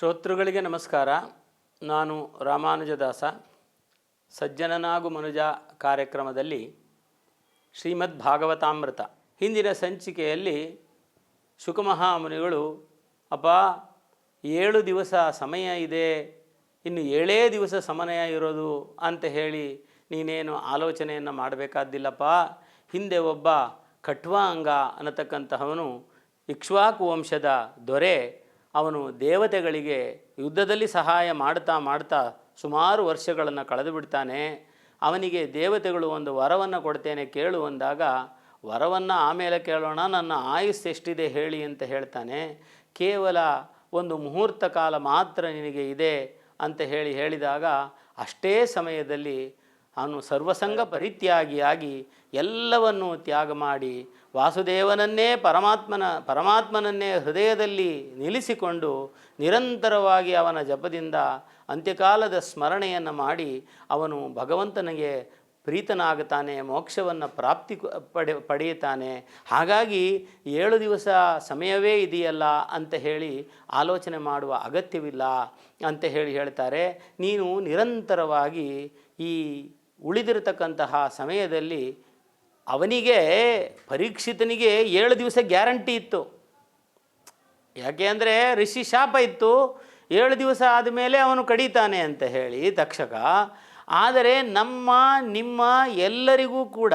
ಶ್ರೋತೃಗಳಿಗೆ ನಮಸ್ಕಾರ. ನಾನು ರಾಮಾನುಜದಾಸ. ಸಜ್ಜನನಾಗು ಮನುಜ ಕಾರ್ಯಕ್ರಮದಲ್ಲಿ ಶ್ರೀಮದ್ ಭಾಗವತಾಮೃತ. ಹಿಂದಿನ ಸಂಚಿಕೆಯಲ್ಲಿ ಶುಕಮಹಾಮುನಿಗಳು, ಅಪ್ಪ, ಏಳು ದಿವಸ ಸಮಯ ಇದೆ. ಇನ್ನು ಏಳೇ ದಿವಸ ಸಮಯ ಇರೋದು ಅಂತ ಹೇಳಿ ನೀನೇನು ಆಲೋಚನೆಯನ್ನು ಮಾಡಬೇಕಾದ್ದಿಲ್ಲಪ್ಪ. ಹಿಂದೆ ಒಬ್ಬ ಕಟ್ವಾ ಅಂಗ ಅನ್ನತಕ್ಕಂತಹವನು ಇಕ್ಷ್ವಾಕು ವಂಶದ ದೊರೆ ಅವನು ದೇವತೆಗಳಿಗೆ ಯುದ್ಧದಲ್ಲಿ ಸಹಾಯ ಮಾಡ್ತಾ ಮಾಡ್ತಾ ಸುಮಾರು ವರ್ಷಗಳನ್ನು ಕಳೆದು ಬಿಡ್ತಾನೆ. ಅವನಿಗೆ ದೇವತೆಗಳು ಒಂದು ವರವನ್ನು ಕೊಡ್ತೇನೆ ಕೇಳು ಅಂದಾಗ, ವರವನ್ನು ಆಮೇಲೆ ಕೇಳೋಣ, ನನ್ನ ಆಯುಸ್ ಎಷ್ಟಿದೆ ಹೇಳಿ ಅಂತ ಹೇಳ್ತಾನೆ. ಕೇವಲ ಒಂದು ಮುಹೂರ್ತ ಕಾಲ ಮಾತ್ರ ನಿನಗೆ ಇದೆ ಅಂತ ಹೇಳಿ ಹೇಳಿದಾಗ, ಅಷ್ಟೇ ಸಮಯದಲ್ಲಿ ಅವನು ಸರ್ವಸಂಗ ಪರಿತ್ಯಾಗಿಯಾಗಿ ಎಲ್ಲವನ್ನೂ ತ್ಯಾಗ ಮಾಡಿ ವಾಸುದೇವನನ್ನೇ ಪರಮಾತ್ಮನ, ಪರಮಾತ್ಮನನ್ನೇ ಹೃದಯದಲ್ಲಿ ನಿಲ್ಲಿಸಿಕೊಂಡು ನಿರಂತರವಾಗಿ ಅವನ ಜಪದಿಂದ ಅಂತ್ಯಕಾಲದ ಸ್ಮರಣೆಯನ್ನು ಮಾಡಿ ಅವನು ಭಗವಂತನಿಗೆ ಪ್ರೀತನಾಗುತ್ತಾನೆ, ಮೋಕ್ಷವನ್ನು ಪ್ರಾಪ್ತಿ ಪಡೆ, ಪಡೆಯುತ್ತಾನೆ. ಹಾಗಾಗಿ ಏಳು ದಿವಸ ಸಮಯವೇ ಇದೆಯಲ್ಲ ಅಂತ ಹೇಳಿ ಆಲೋಚನೆ ಮಾಡುವ ಅಗತ್ಯವಿಲ್ಲ ಅಂತ ಹೇಳಿ ಹೇಳ್ತಾರೆ. ನೀನು ನಿರಂತರವಾಗಿ ಈ ಉಳಿದಿರತಕ್ಕಂತಹ ಸಮಯದಲ್ಲಿ ಅವನಿಗೆ ಪರೀಕ್ಷಿತನಿಗೆ ಏಳು ದಿವಸ ಗ್ಯಾರಂಟಿ ಇತ್ತು. ಯಾಕೆ ಅಂದರೆ ಋಷಿ ಶಾಪ ಇತ್ತು, ಏಳು ದಿವಸ ಆದಮೇಲೆ ಅವನು ಕಡಿತಾನೆ ಅಂತ ಹೇಳಿ ತಕ್ಷಕ. ಆದರೆ ನಮ್ಮ, ನಿಮ್ಮ ಎಲ್ಲರಿಗೂ ಕೂಡ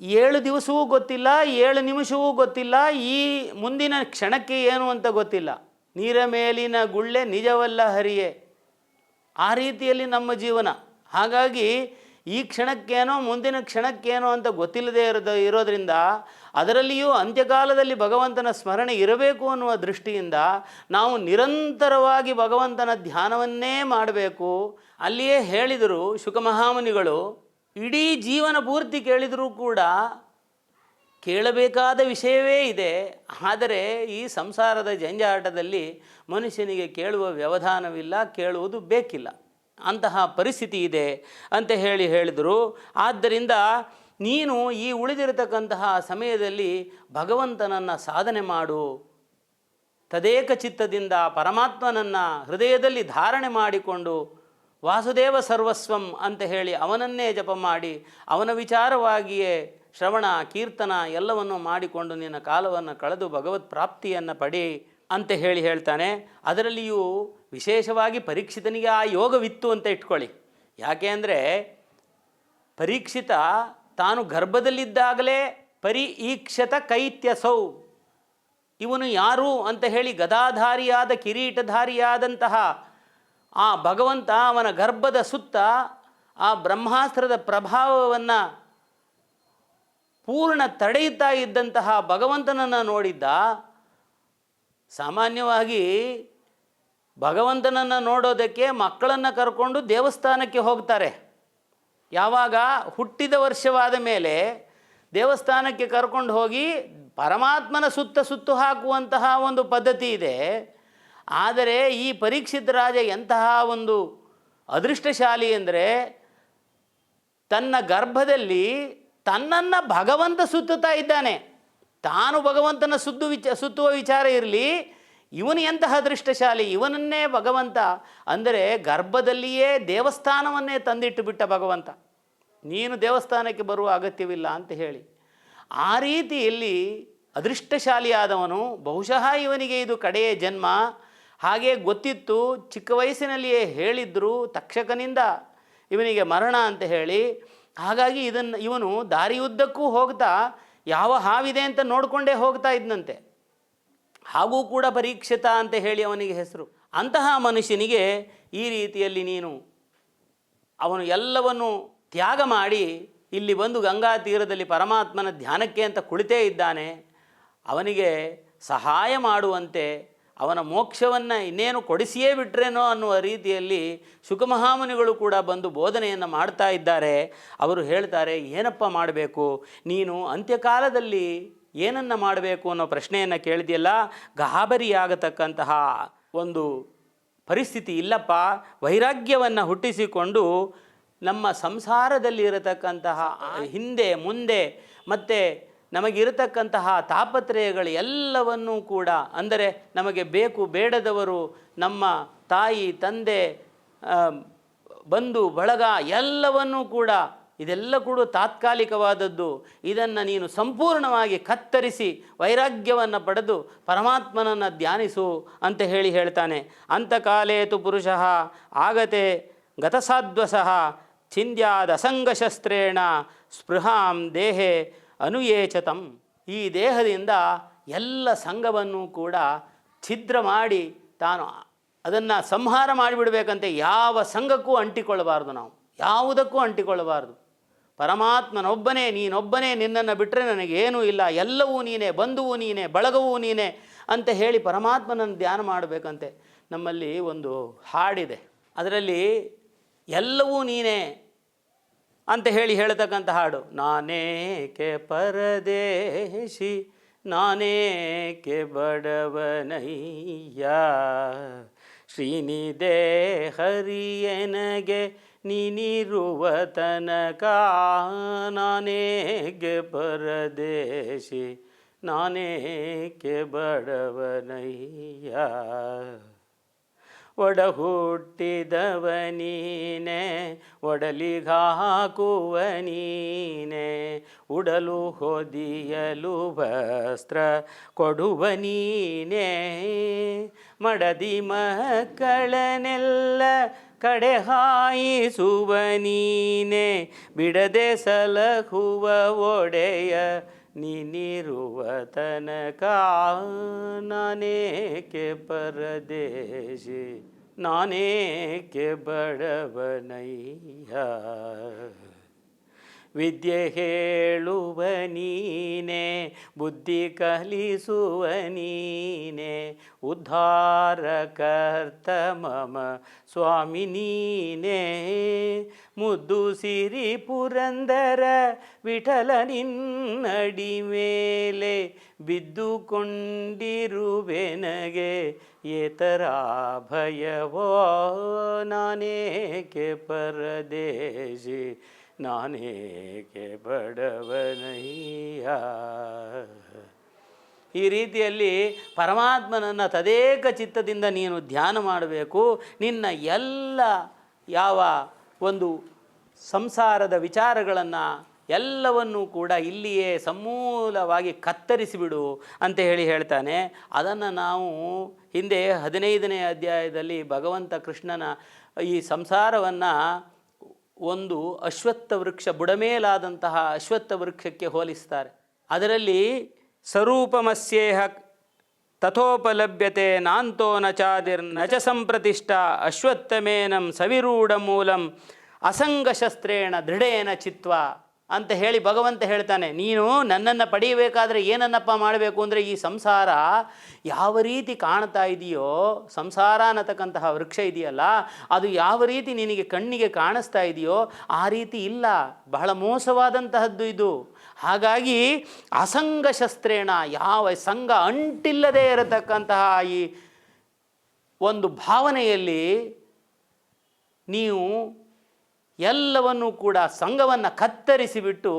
ಏಳು ದಿವಸವೂ ಗೊತ್ತಿಲ್ಲ, ಏಳು ನಿಮಿಷವೂ ಗೊತ್ತಿಲ್ಲ, ಈ ಮುಂದಿನ ಕ್ಷಣಕ್ಕೆ ಏನು ಅಂತ ಗೊತ್ತಿಲ್ಲ. ನೀರ ಮೇಲಿನ ಗುಳ್ಳೆ ನಿಜವಲ್ಲ ಹರಿಯೇ. ಆ ರೀತಿಯಲ್ಲಿ ನಮ್ಮ ಜೀವನ. ಹಾಗಾಗಿ ಈ ಕ್ಷಣಕ್ಕೇನೋ, ಮುಂದಿನ ಕ್ಷಣಕ್ಕೇನೋ ಅಂತ ಗೊತ್ತಿಲ್ಲದೆ ಇರೋದು, ಇರೋದ್ರಿಂದ ಅದರಲ್ಲಿಯೂ ಅಂತ್ಯಕಾಲದಲ್ಲಿ ಭಗವಂತನ ಸ್ಮರಣೆ ಇರಬೇಕು ಅನ್ನುವ ದೃಷ್ಟಿಯಿಂದ ನಾವು ನಿರಂತರವಾಗಿ ಭಗವಂತನ ಧ್ಯಾನವನ್ನೇ ಮಾಡಬೇಕು. ಅಲ್ಲಿಯೇ ಹೇಳಿದರು ಶುಕಮಹಾಮುನಿಗಳು, ಇಡೀ ಜೀವನ ಪೂರ್ತಿ ಕೇಳಿದರೂ ಕೂಡ ಕೇಳಬೇಕಾದ ವಿಷಯವೇ ಇದೆ. ಆದರೆ ಈ ಸಂಸಾರದ ಜಂಜಾಟದಲ್ಲಿ ಮನುಷ್ಯನಿಗೆ ಕೇಳುವ ವ್ಯವಧಾನವಿಲ್ಲ, ಕೇಳುವುದು ಬೇಕಿಲ್ಲ. ಅಂತಹ ಪರಿಸ್ಥಿತಿ ಇದೆ ಅಂತ ಹೇಳಿ ಹೇಳಿದರು. ಆದ್ದರಿಂದ ನೀನು ಈ ಉಳಿದಿರತಕ್ಕಂತಹ ಸಮಯದಲ್ಲಿ ಭಗವಂತನನ್ನು ಸಾಧನೆ ಮಾಡು. ತದೇಕ ಚಿತ್ತದಿಂದ ಪರಮಾತ್ಮನನ್ನು ಹೃದಯದಲ್ಲಿ ಧಾರಣೆ ಮಾಡಿಕೊಂಡು ವಾಸುದೇವ ಸರ್ವಸ್ವಂ ಅಂತ ಹೇಳಿ ಅವನನ್ನೇ ಜಪ ಮಾಡಿ ಅವನ ವಿಚಾರವಾಗಿಯೇ ಶ್ರವಣ, ಕೀರ್ತನ ಎಲ್ಲವನ್ನು ಮಾಡಿಕೊಂಡು ನಿನ್ನ ಕಾಲವನ್ನು ಕಳೆದು ಭಗವತ್ ಪ್ರಾಪ್ತಿಯನ್ನು ಪಡಿ. ಅಂತ ಹೇಳಿ ಹೇಳ್ತಾನೆ, ಅದರಲ್ಲಿಯೂ ವಿಶೇಷವಾಗಿ ಪರೀಕ್ಷಿತನಿಗೆ ಆ ಯೋಗವಿತ್ತು ಅಂತ ಇಟ್ಕೊಳ್ಳಿ. ಯಾಕೆ ಅಂದರೆ ಪರೀಕ್ಷಿತ ತಾನು ಗರ್ಭದಲ್ಲಿದ್ದಾಗಲೇ ಪರಿ ಈಕ್ಷತ ಕೈತ್ಯಸೌ. ಇವನು ಯಾರು ಅಂತ ಹೇಳಿ ಗದಾಧಾರಿಯಾದ ಕಿರೀಟಧಾರಿಯಾದಂತಹ ಆ ಭಗವಂತ ಅವನ ಗರ್ಭದ ಸುತ್ತ ಆ ಬ್ರಹ್ಮಾಸ್ತ್ರದ ಪ್ರಭಾವವನ್ನು ಪೂರ್ಣ ತಡೆಯುತ್ತಾ ಇದ್ದಂತಹ ಭಗವಂತನನ್ನು ನೋಡಿದ್ದ. ಸಾಮಾನ್ಯವಾಗಿ ಭಗವಂತನನ್ನು ನೋಡೋದಕ್ಕೆ ಮಕ್ಕಳನ್ನು ಕರ್ಕೊಂಡು ದೇವಸ್ಥಾನಕ್ಕೆ ಹೋಗ್ತಾರೆ. ಯಾವಾಗ? ಹುಟ್ಟಿದ ವರ್ಷವಾದ ಮೇಲೆ ದೇವಸ್ಥಾನಕ್ಕೆ ಕರ್ಕೊಂಡು ಹೋಗಿ ಪರಮಾತ್ಮನ ಸುತ್ತ ಸುತ್ತು ಹಾಕುವಂತಹ ಒಂದು ಪದ್ಧತಿ ಇದೆ. ಆದರೆ ಈ ಪರೀಕ್ಷಿತ ರಾಜ ಎಂತಹ ಒಂದು ಅದೃಷ್ಟಶಾಲಿ ಅಂದರೆ ತನ್ನ ಗರ್ಭದಲ್ಲಿ ತನ್ನನ್ನು ಭಗವಂತ ಸುತ್ತುತ್ತಾ ಇದ್ದಾನೆ. ತಾನು ಭಗವಂತನ ಸುದ್ದು ವಿಚ, ಸುತ್ತುವ ವಿಚಾರ ಇರಲಿ, ಇವನು ಎಂತಹ ಅದೃಷ್ಟಶಾಲಿ ಇವನನ್ನೇ ಭಗವಂತ, ಅಂದರೆ ಗರ್ಭದಲ್ಲಿಯೇ ದೇವಸ್ಥಾನವನ್ನೇ ತಂದಿಟ್ಟು ಬಿಟ್ಟ ಭಗವಂತ. ನೀನು ದೇವಸ್ಥಾನಕ್ಕೆ ಬರುವ ಅಗತ್ಯವಿಲ್ಲ ಅಂತ ಹೇಳಿ. ಆ ರೀತಿಯಲ್ಲಿ ಅದೃಷ್ಟಶಾಲಿಯಾದವನು, ಬಹುಶಃ ಇವನಿಗೆ ಇದು ಕಡೆಯ ಜನ್ಮ. ಹಾಗೆ ಗೊತ್ತಿತ್ತು, ಚಿಕ್ಕ ವಯಸ್ಸಿನಲ್ಲಿಯೇ ಹೇಳಿದ್ರು, ತಕ್ಷಕನಿಂದ ಇವನಿಗೆ ಮರಣ ಅಂತ ಹೇಳಿ. ಹಾಗಾಗಿ ಇದನ್ನು, ಇವನು ದಾರಿಯುದ್ದಕ್ಕೂ ಹೋಗ್ತಾ ಯಾವ ಹಾವಿದೆ ಅಂತ ನೋಡಿಕೊಂಡೇ ಹೋಗ್ತಾ ಇದ್ದಂತೆ ಹಾಗೂ ಕೂಡ ಪರೀಕ್ಷಿತ ಅಂತ ಹೇಳಿ ಅವನಿಗೆ ಹೆಸರು. ಅಂತಹ ಮನುಷ್ಯನಿಗೆ ಈ ರೀತಿಯಲ್ಲಿ ನೀನು ಅವನು ಎಲ್ಲವನ್ನು ತ್ಯಾಗ ಮಾಡಿ ಇಲ್ಲಿ ಬಂದು ಗಂಗಾ ತೀರದಲ್ಲಿ ಪರಮಾತ್ಮನ ಧ್ಯಾನಕ್ಕೆ ಅಂತ ಕುಳಿತೇ ಇದ್ದಾನೆ, ಅವನಿಗೆ ಸಹಾಯ ಮಾಡುವಂತೆ ಅವನ ಮೋಕ್ಷವನ್ನು ಇನ್ನೇನು ಕೊಡಿಸಿಯೇ ಬಿಟ್ರೇನೋ ಅನ್ನುವ ರೀತಿಯಲ್ಲಿ ಶುಕಮಹಾಮುನಿಗಳು ಕೂಡ ಬಂದು ಬೋಧನೆಯನ್ನು ಮಾಡ್ತಾ ಇದ್ದಾರೆ. ಅವರು ಹೇಳ್ತಾರೆ, ಏನಪ್ಪ ಮಾಡಬೇಕು? ನೀನು ಅಂತ್ಯಕಾಲದಲ್ಲಿ ಏನನ್ನು ಮಾಡಬೇಕು ಅನ್ನೋ ಪ್ರಶ್ನೆಯನ್ನು ಕೇಳಿದೆಯಲ್ಲ ಗಾಬರಿಯಾಗತಕ್ಕಂತಹ ಒಂದು ಪರಿಸ್ಥಿತಿ ಇಲ್ಲಪ್ಪ. ವೈರಾಗ್ಯವನ್ನು ಹುಟ್ಟಿಸಿಕೊಂಡು ನಮ್ಮ ಸಂಸಾರದಲ್ಲಿ ಇರತಕ್ಕಂತಹ ಹಿಂದೆ, ಮುಂದೆ ಮತ್ತು ನಮಗಿರತಕ್ಕಂತಹ ತಾಪತ್ರಯಗಳು ಎಲ್ಲವನ್ನೂ ಕೂಡ, ಅಂದರೆ ನಮಗೆ ಬೇಕು ಬೇಡದವರು ನಮ್ಮ ತಾಯಿ, ತಂದೆ ಬಂಧು, ಬಳಗ ಎಲ್ಲವನ್ನೂ ಕೂಡ, ಇದೆಲ್ಲ ಕೂಡ ತಾತ್ಕಾಲಿಕವಾದದ್ದು. ಇದನ್ನು ನೀನು ಸಂಪೂರ್ಣವಾಗಿ ಕತ್ತರಿಸಿ ವೈರಾಗ್ಯವನ್ನು ಪಡೆದು ಪರಮಾತ್ಮನನ್ನು ಧ್ಯಾನಿಸು ಅಂತ ಹೇಳಿ ಹೇಳ್ತಾನೆ. ಅಂತಕಾಲೇತು ಪುರುಷಃ ಆಗತೆ ಗತಸಾಧ್ವಸಃ ಛಿಂದ್ಯಾದಸಂಗಶಸ್ತ್ರೇಣ ಸ್ಪೃಹಾಂ ದೇಹೆ ಅನುಯೇಚತಂ. ಈ ದೇಹದಿಂದ ಎಲ್ಲ ಸಂಘವನ್ನು ಕೂಡ ಛಿದ್ರ ಮಾಡಿ ತಾನು ಅದನ್ನು ಸಂಹಾರ ಮಾಡಿಬಿಡಬೇಕಂತೆ. ಯಾವ ಸಂಘಕ್ಕೂ ಅಂಟಿಕೊಳ್ಳಬಾರ್ದು ನಾವು. ಯಾವುದಕ್ಕೂ ಅಂಟಿಕೊಳ್ಳಬಾರ್ದು. ಪರಮಾತ್ಮನೊಬ್ಬನೇ, ನೀನೊಬ್ಬನೇ, ನಿನ್ನನ್ನು ಬಿಟ್ಟರೆ ನನಗೇನೂ ಇಲ್ಲ. ಎಲ್ಲವೂ ನೀನೇ, ಬಂಧುವು ನೀನೇ, ಬಳಗವೂ ನೀನೇ ಅಂತ ಹೇಳಿ ಪರಮಾತ್ಮನನ್ನು ಧ್ಯಾನ ಮಾಡಬೇಕಂತೆ. ನಮ್ಮಲ್ಲಿ ಒಂದು ಹಾಡಿದೆ. ಅದರಲ್ಲಿ ಎಲ್ಲವೂ ನೀನೇ ಅಂತ ಹೇಳಿ ಹೇಳ್ತಕ್ಕಂಥ ಹಾಡು. ನಾನೇಕೆ ಪರದೇಶಿ, ನಾನೇಕೆ ಬಡವನಯ್ಯ ಶ್ರೀನಿದೇ ಹರಿಯನಗೆ ನೀನಿರುವ ತನಕ ನಾನೇಗೆ ಪರದೇಶಿ, ನಾನೇಕೆ ಬಡವನಯ್ಯ. ಒಡ ಹುಟ್ಟಿದವನೀನೆ ಒಡಲಿಗಾಕುವ ನೀನೆ, ಉಡಲು ಹೊದಿಯಲು ವಸ್ತ್ರ ಕೊಡುವ ನೀನೆ. ಮಡದಿ ಮಕ್ಕಳನೆಲ್ಲ ಕಡೆ ಹಾಯಿಸುವ ನೀನೆ, ಬಿಡದೆ ಸಲಹುವ ಒಡೆಯ ನೀನಿರುವ ತನಕ ನಾನೇಕೆ ಪರದೇಶಿ? ನಾನೇಕೆ ಬಡವನಯ್ಯ? ವಿದ್ಯೆ ಹೇಳುವ ನೀನೆ ಬುದ್ಧಿ ಕಲಿಸುವ ನೀನೆ ಉದ್ಧಾರಕರ್ತ ಮಮ ಸ್ವಾಮಿ ನೀನೆ. ಮುದ್ದು ಸಿರಿ ಪುರಂದರ ವಿಠಲ ನಿನ್ನಡಿ ಮೇಲೆ ಬಿದ್ದುಕೊಂಡಿರುವೆನಗೆ. ಏತರ ಭಯವೋ ನಾನೇಕೆ ಪರದೇಶಿ, ನಾನೇಕೆ ಬಡವನಯ್ಯ. ಈ ರೀತಿಯಲ್ಲಿ ಪರಮಾತ್ಮನನ್ನು ತದೇಕ ಚಿತ್ತದಿಂದ ನೀನು ಧ್ಯಾನ ಮಾಡಬೇಕು. ನಿನ್ನ ಎಲ್ಲ ಯಾವ ಒಂದು ಸಂಸಾರದ ವಿಚಾರಗಳನ್ನು ಎಲ್ಲವನ್ನೂ ಕೂಡ ಇಲ್ಲಿಯೇ ಸಮೂಲವಾಗಿ ಕತ್ತರಿಸಿಬಿಡು ಅಂತ ಹೇಳಿ ಹೇಳ್ತಾನೆ. ಅದನ್ನು ನಾವು ಹಿಂದೆ ಹದಿನೈದನೇ ಅಧ್ಯಾಯದಲ್ಲಿ ಭಗವಂತ ಕೃಷ್ಣನ ಈ ಸಂಸಾರವನ್ನು ಒಂದು ಅಶ್ವತ್ಥ ವೃಕ್ಷ ಬುಡಮೇಲಾದಂತಹ ಅಶ್ವತ್ಥ ವೃಕ್ಷಕ್ಕೆ ಹೋಲಿಸ್ತಾರೆ. ಅದರಲ್ಲಿ ಸ್ವರೂಪಮಸ್ಯೇಹ ತಥೋಪಲಭ್ಯತೆ ನಾಂತೋ ನ ಚಾದಿರ್ನ ಚ ಸಂಪ್ರತಿಷ್ಠ ಅಶ್ವತ್ಥಮೇನಂ ಸವಿರೂಢ ಮೂಲಂ ಅಸಂಗಶಸ್ತ್ರೇಣ ದೃಢೇನ ಚಿತ್ವ ಅಂತ ಹೇಳಿ ಭಗವಂತ ಹೇಳ್ತಾನೆ, ನೀನು ನನ್ನನ್ನು ಪಡೆಯಬೇಕಾದ್ರೆ ಏನನ್ನಪ್ಪ ಮಾಡಬೇಕು ಅಂದರೆ ಈ ಸಂಸಾರ ಯಾವ ರೀತಿ ಕಾಣ್ತಾ ಇದೆಯೋ, ಸಂಸಾರ ಅನ್ನತಕ್ಕಂತಹ ವೃಕ್ಷ ಇದೆಯಲ್ಲ, ಅದು ಯಾವ ರೀತಿ ನಿನಗೆ ಕಣ್ಣಿಗೆ ಕಾಣಿಸ್ತಾ ಇದೆಯೋ ಆ ರೀತಿ ಇಲ್ಲ. ಬಹಳ ಮೋಸವಾದಂತಹದ್ದು ಇದು. ಹಾಗಾಗಿ ಅಸಂಗ ಶಸ್ತ್ರೇಣ ಯಾವ ಸಂಘ ಅಂಟಿಲ್ಲದೆ ಇರತಕ್ಕಂತಹ ಈ ಒಂದು ಭಾವನೆಯಲ್ಲಿ ನೀವು ಎಲ್ಲವನ್ನೂ ಕೂಡ ಸಂಘವನ್ನು ಕತ್ತರಿಸಿಬಿಟ್ಟು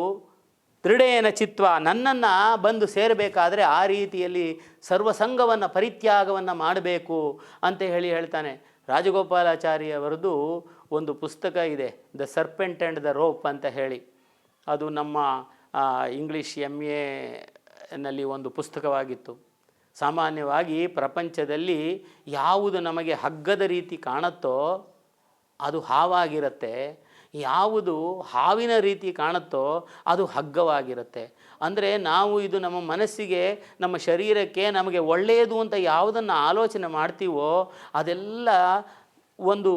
ದೃಢೇನ ಚಿತ್ವ ನನ್ನನ್ನು ಬಂದು ಸೇರಬೇಕಾದ್ರೆ ಆ ರೀತಿಯಲ್ಲಿ ಸರ್ವಸಂಗವನ್ನು ಪರಿತ್ಯಾಗವನ್ನು ಮಾಡಬೇಕು ಅಂತ ಹೇಳಿ ಹೇಳ್ತಾನೆ ರಾಜಗೋಪಾಲಾಚಾರ್ಯವರದು ಒಂದು ಪುಸ್ತಕ ಇದೆ the serpent and the rope ಅಂತ ಹೇಳಿ. ಅದು ನಮ್ಮ ಇಂಗ್ಲೀಷ್ ಎಂ ಎನಲ್ಲಿ ಒಂದು ಪುಸ್ತಕವಾಗಿತ್ತು. ಸಾಮಾನ್ಯವಾಗಿ ಪ್ರಪಂಚದಲ್ಲಿ ಯಾವುದು ನಮಗೆ ಹಗ್ಗದ ರೀತಿ ಕಾಣುತ್ತೋ ಅದು ಹಾವಾಗಿರುತ್ತೆ. ಯಾವುದು ಹಾವಿನ ರೀತಿ ಕಾಣುತ್ತೋ ಅದು ಹಗ್ಗವಾಗಿರುತ್ತೆ. ಅಂದರೆ ನಾವು ಇದು ನಮ್ಮ ಮನಸ್ಸಿಗೆ, ನಮ್ಮ ಶರೀರಕ್ಕೆ ನಮಗೆ ಒಳ್ಳೆಯದು ಅಂತ ಯಾವುದನ್ನು ಆಲೋಚನೆ ಮಾಡ್ತೀವೋ ಅದೆಲ್ಲ ಒಂದು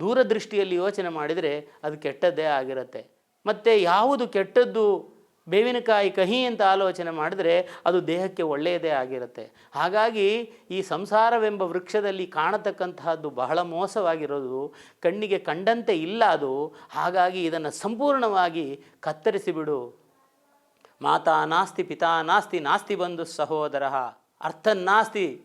ದೂರದೃಷ್ಟಿಯಲ್ಲಿ ಯೋಚನೆ ಮಾಡಿದರೆ ಅದು ಕೆಟ್ಟದ್ದೇ ಆಗಿರುತ್ತೆ. ಮತ್ತು ಯಾವುದು ಕೆಟ್ಟದ್ದು ಬೇವಿನಕಾಯಿ ಕಹಿ ಅಂತ ಆಲೋಚನೆ ಮಾಡಿದ್ರೆ ಅದು ದೇಹಕ್ಕೆ ಒಳ್ಳೆಯದೇ ಆಗಿರುತ್ತೆ. ಹಾಗಾಗಿ ಈ ಸಂಸಾರವೆಂಬ ವೃಕ್ಷದಲ್ಲಿ ಕಾಣತಕ್ಕಂತಹದ್ದು ಬಹಳ ಮೋಸವಾಗಿರೋದು, ಕಣ್ಣಿಗೆ ಕಂಡಂತೆ ಇಲ್ಲ ಅದು. ಹಾಗಾಗಿ ಇದನ್ನು ಸಂಪೂರ್ಣವಾಗಿ ಕತ್ತರಿಸಿಬಿಡು. ಮಾತಾ ನಾಸ್ತಿ, ಪಿತಾ ನಾಸ್ತಿ ನಾಸ್ತಿ ಬಂಧು ಸಹೋದರ. ಅರ್ಥನ್ನಾಸ್ತಿ